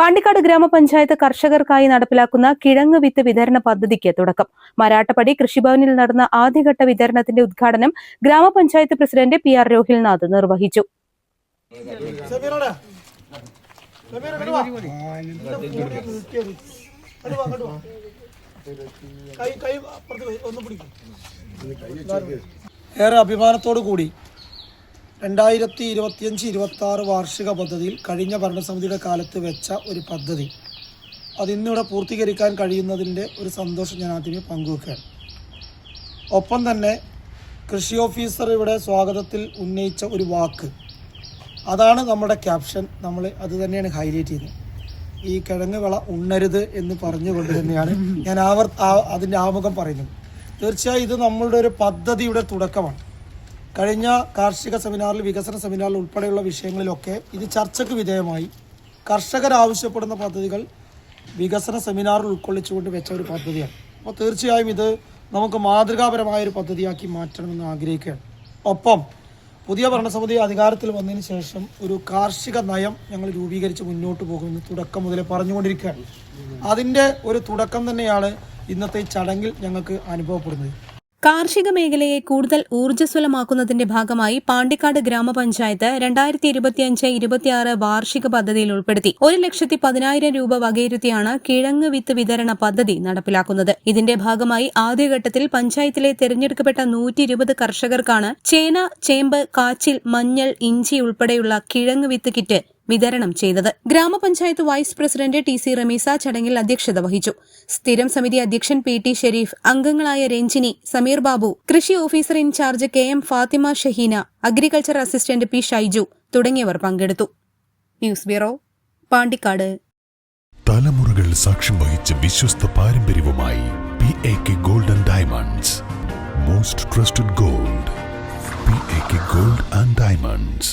Pandikkad ഗ്രാമപഞ്ചായത്ത് കർഷകർക്കായി നടപ്പിലാക്കുന്ന കിഴങ്ങ് വിത്ത് വിതരണ പദ്ധതിക്ക് തുടക്കം. മരാട്ടപ്പടി കൃഷിഭവനിൽ നടന്ന ആദ്യഘട്ട വിതരണത്തിന്റെ ഉദ്ഘാടനം ഗ്രാമപഞ്ചായത്ത് പ്രസിഡന്റ് പി ആർ രോഹിൽനാഥ് നിർവഹിച്ചു. ഏറെ അഭിമാനത്തോടു കൂടി രണ്ടായിരത്തി ഇരുപത്തിയഞ്ച് ഇരുപത്തി ആറ് വാർഷിക പദ്ധതിയിൽ കഴിഞ്ഞ ഭരണസമിതിയുടെ കാലത്ത് വെച്ച ഒരു പദ്ധതി. അതിന്നിവിടെ പൂർത്തീകരിക്കാൻ കഴിയുന്നതിന്റെ ഒരു സന്തോഷം ഞാൻ ആദ്യമേ പങ്കുവെക്കുകയാണ്. ഒപ്പം തന്നെ കൃഷി ഓഫീസർ ഇവിടെ സ്വാഗതത്തിൽ ഉന്നയിച്ച ഒരു വാക്ക്. അതാണ് നമ്മുടെ ക്യാപ്ഷൻ. നമ്മൾ അത് തന്നെയാണ് ഹൈലൈറ്റ് ചെയ്യുന്നത്. ഈ കിഴങ്ങ് വിള ഉണ്ണരുത് എന്ന് പറഞ്ഞുകൊണ്ട് തന്നെയാണ് ഞാൻ ആവർ അതിന്റെ ആമുഖം പറയുന്നത്. തീർച്ചയായും ഇത് നമ്മളുടെ ഒരു പദ്ധതിയുടെ തുടക്കമാണ്. കഴിഞ്ഞ കാർഷിക സെമിനാറിൽ വികസന സെമിനാറിൽ ഉൾപ്പെടെയുള്ള വിഷയങ്ങളിലൊക്കെ ഇത് ചർച്ചയ്ക്ക് വിധേയമായി. കർഷകർ ആവശ്യപ്പെടുന്ന പദ്ധതികൾ വികസന സെമിനാറിൽ ഉൾക്കൊള്ളിച്ചുകൊണ്ട് വെച്ച ഒരു പദ്ധതിയാണ്. അപ്പോൾ തീർച്ചയായും ഇത് നമുക്ക് മാതൃകാപരമായ ഒരു പദ്ധതിയാക്കി മാറ്റണമെന്ന് ആഗ്രഹിക്കുകയാണ്. ഒപ്പം പുതിയ ഭരണസമിതി അധികാരത്തിൽ വന്നതിന് ശേഷം ഒരു കാർഷിക നയം ഞങ്ങൾ രൂപീകരിച്ച് മുന്നോട്ട് പോകുമെന്ന് തുടക്കം മുതലേ പറഞ്ഞുകൊണ്ടിരിക്കുകയാണ്. അതിന്റെ ഒരു തുടക്കം തന്നെയാണ് ഇന്നത്തെ ചടങ്ങിൽ ഞങ്ങൾക്ക് അനുഭവപ്പെടുന്നത്. കാർഷിക മേഖലയെ കൂടുതൽ ഊർജസ്വലമാക്കുന്നതിന്റെ ഭാഗമായി പാണ്ടിക്കാട് ഗ്രാമപഞ്ചായത്ത് രണ്ടായിരത്തി ഇരുപത്തിയഞ്ച് ഇരുപത്തിയാറ് വാർഷിക പദ്ധതിയിൽ ഉൾപ്പെടുത്തി ഒരു ലക്ഷത്തി പതിനായിരം രൂപ വകയിരുത്തിയാണ് കിഴങ്ങ് വിത്ത് വിതരണ പദ്ധതി നടപ്പിലാക്കുന്നത്. ഇതിന്റെ ഭാഗമായി ആദ്യഘട്ടത്തിൽ പഞ്ചായത്തിലെ തെരഞ്ഞെടുക്കപ്പെട്ട നൂറ്റി ഇരുപത് കർഷകർക്കാണ് ചേന ചേമ്പ് കാച്ചിൽ മഞ്ഞൾ ഇഞ്ചി ഉൾപ്പെടെയുള്ള കിഴങ്ങ് വിത്ത് കിറ്റ് വിതരണം ചെയ്തത്. ഗ്രാമപഞ്ചായത്ത് vice president T C Ramisa ചടങ്ങിൽ അധ്യക്ഷത വഹിച്ചു. സ്ഥിരം സമിതി അധ്യക്ഷൻ പി ടി ഷെരീഫ് അംഗങ്ങളായ രഞ്ജിനി സമീർ ബാബു കൃഷി officer in charge K M Fathima Shaheena agriculture assistant P Shaiju തുടങ്ങിയവർ പങ്കെടുത്തു. News bureau Pandikkad. തലമുറകൾ സാക്ഷ്യം വഹിച്ച വിശ്വസ്ത പാരമ്പര്യവുമായി P A K golden diamonds. Most trusted gold. P A K gold and diamonds.